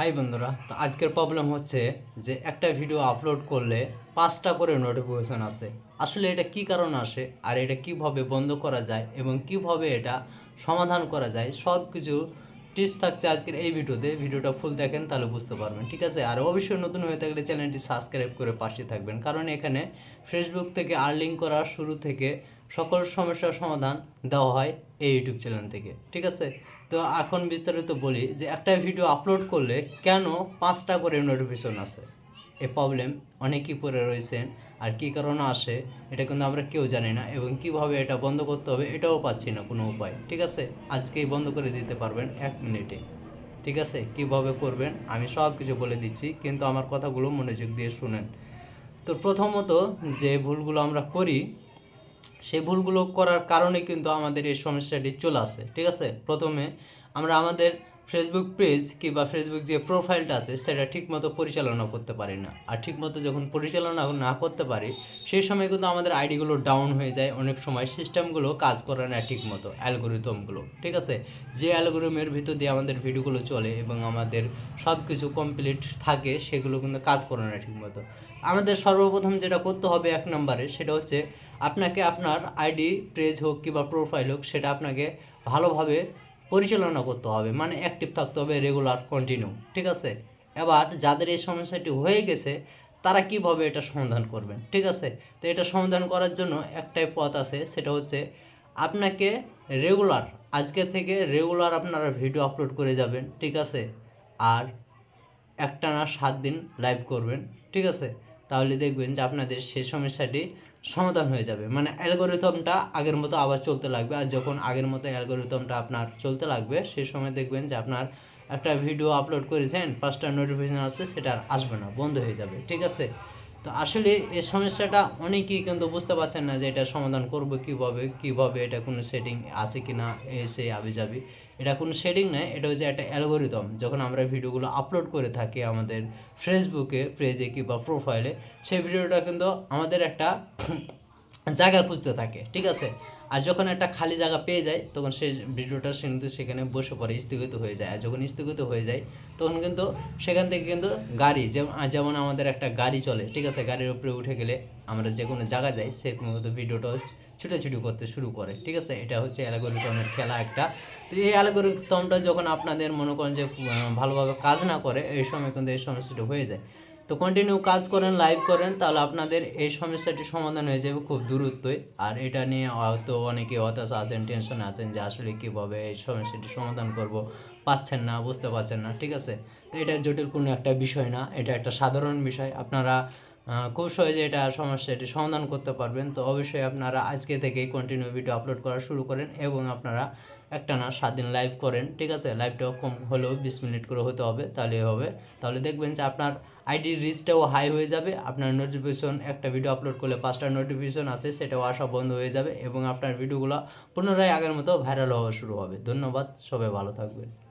High বন্ধুরা, তো আজকের প্রবলেম হচ্ছে যে একটা ভিডিও আপলোড করলে পাঁচটা করে নোটিফিকেশন আসে। আসলে এটা কি কারণে আসে আর এটা কীভাবে বন্ধ করা যায় এবং কীভাবে এটা সমাধান করা যায় সব কিছু টিপস থাকছে আজকের এই ভিডিওতে ভিডিওটা ফুল দেখেন, তাহলে বুঝতে পারবেন, ঠিক আছে? আর অবশ্যই নতুন হয়ে থাকলে চ্যানেলটি সাবস্ক্রাইব করে পাশে থাকবেন, কারণ এখানে ফেসবুক থেকে আর্লিং করার শুরু থেকে সকল সমস্যার সমাধান দেওয়া হয় এই ইউটিউব চ্যানেল থেকে, ঠিক আছে? তো এখন বিস্তারিত বলি যে একটা ভিডিও আপলোড করলে কেন পাঁচটা করে নোটিফিকেশন আসে? এ প্রবলেম অনেকেই পড়ে রয়েছেন আর কী কারণে আসে এটা কিন্তু আমরা কেউ জানি না এবং কীভাবে এটা বন্ধ করতে হবে এটাও পাচ্ছি না কোনো উপায়, ঠিক আছে? আজকেই বন্ধ করে দিতে পারবেন এক মিনিটে, ঠিক আছে? কীভাবে করবেন আমি সব কিছু বলে দিচ্ছি, কিন্তু আমার কথাগুলো মনোযোগ দিয়ে শুনেন। তো প্রথমত যে ভুলগুলো আমরা করি সেই ভুলগুলো করার কারণে কিন্তু আমাদের এই সমস্যাটি চলে আসে, ঠিক আছে? প্রথমে আমরা আমাদের ফেসবুক পেজ কিংবা ফেসবুক যে প্রোফাইলটা আছে, সেটা ঠিকমতো পরিচালনা করতে পারি না। আর ঠিকমতো যখন পরিচালনা না করতে পারি, সেই সময় কিন্তু আমাদের আইডিগুলো ডাউন হয়ে যায়। অনেক সময় সিস্টেমগুলো কাজ করে না ঠিকমতো অ্যালগোরিদমগুলো ঠিক আছে? যে অ্যালগোরিদমের ভিতর দিয়ে আমাদের ভিডিওগুলো চলে এবং আমাদের সব কিছু কমপ্লিট থাকে, সেগুলো কিন্তু কাজ করে না ঠিকমতো। আমাদের সর্বপ্রথম যেটা করতে হবে এক নম্বরে, সেটা হচ্ছে আপনাকে আপনার আইডি পেজ হোক কিংবা প্রোফাইল হোক, সেটা আপনাকে ভালোভাবে পরিচালনা করতে হবে মানে অ্যাক্টিভ থাকতে হবে রেগুলার কন্টিনিউ ঠিক আছে? এবার যাদের এই সমস্যাটি হয়ে গেছে, তারা কীভাবে এটা সমাধান করবেন, ঠিক আছে? তো এটা সমাধান করার জন্য একটাই পথ আছে, সেটা হচ্ছে আপনাকে রেগুলার আজকে থেকে রেগুলার আপনারা ভিডিও আপলোড করে যাবেন, ঠিক আছে? আর একটানা সাত দিন লাইভ করবেন, ঠিক আছে? তাহলে দেখবেন যে আপনাদের সেই সমস্যাটি সমাধান হয়ে যাবে। মানে অ্যালগোরিথমটা আগের মতো আবার চলতে লাগবে আর যখন আগের মতো অ্যালগোরিথমটা আপনার চলতে লাগবে সেই সময় দেখবেন যে আপনার একটা ভিডিও আপলোড করেছেন, পাঁচটা নোটিফিকেশান আসছে, সেটা আর আসবে না, বন্ধ হয়ে যাবে, ঠিক আছে? তো আসলে এই সমস্যাটা অনেকেই কিন্তু বুঝতে পারছেন না যে এটা সমাধান করব কীভাবে কীভাবে এটা কোনো সেটিং আছে কি না এসে আবি যাবি এটা কোনো সেটিং নয়, এটা হচ্ছে একটা অ্যালগোরিদম যখন আমরা ভিডিওগুলো আপলোড করে থাকি আমাদের ফেসবুকে পেজে কিংবা প্রোফাইলে সেই ভিডিওটা কিন্তু আমাদের একটা জায়গা খুঁজতে থাকে, ঠিক আছে? আর যখন একটা খালি জায়গা পেয়ে যায়, তখন সে ভিডিওটা সে কিন্তু সেখানে বসে পড়ে, স্থগিত হয়ে যায়। আর যখন স্থগিত হয়ে যায়, তখন কিন্তু সেখান থেকে কিন্তু গাড়ি, যেমন আমাদের একটা গাড়ি চলে, ঠিক আছে? গাড়ির উপরে উঠে গেলে আমরা যে কোনো জায়গা যাই সেরকম মতো ভিডিওটা ছুটাছুটি করতে শুরু করে, ঠিক আছে? এটা হচ্ছে অ্যালগোরিদমের খেলা একটা। তো এই অ্যালগোরিদমটা যখন আপনাদের মনে করেন যে ভালোভাবে কাজ না করে, এই সময় কিন্তু এই সমস্যাটা হয়ে যায়। তো কন্টিনিউ কাজ করেন লাইভ করেন, তাহলে আপনাদের এই সমস্যাটি সমাধান হয়ে যাবে খুব দূরত্বই আর এটা নিয়ে হয়তো অনেকে হতাশা আছেন টেনশন আছেন যে আসলে কীভাবে এই সমস্যাটি সমাধান করব। পাচ্ছেন না, বুঝতে পারছেন না, ঠিক আছে? তো এটা জটিল কোনো একটা বিষয় না, এটা একটা সাধারণ বিষয়। আপনারা খুব সহজে এটা সমস্যাটি সমাধান করতে পারবেন। তো অবশ্যই আপনারা আজকে থেকেই কন্টিনিউ ভিডিও আপলোড করা শুরু করেন এবং আপনারা একটা না সাত দিন লাইভ করেন, ঠিক আছে? লাইভটাও কম হলেও বিশ মিনিট করে হতে হবে তাহলে হবে। তাহলে দেখবেন যে আপনার আইডি রিচটাও হাই হয়ে যাবে, আপনার নোটিফিকেশন একটা ভিডিও আপলোড করলে পাঁচটা নোটিফিকেশন আছে সেটাও আসা বন্ধ হয়ে যাবে এবং আপনার ভিডিওগুলো পুনরায় আগের মতো ভাইরাল হওয়া শুরু হবে। ধন্যবাদ, সবাই ভালো থাকবেন।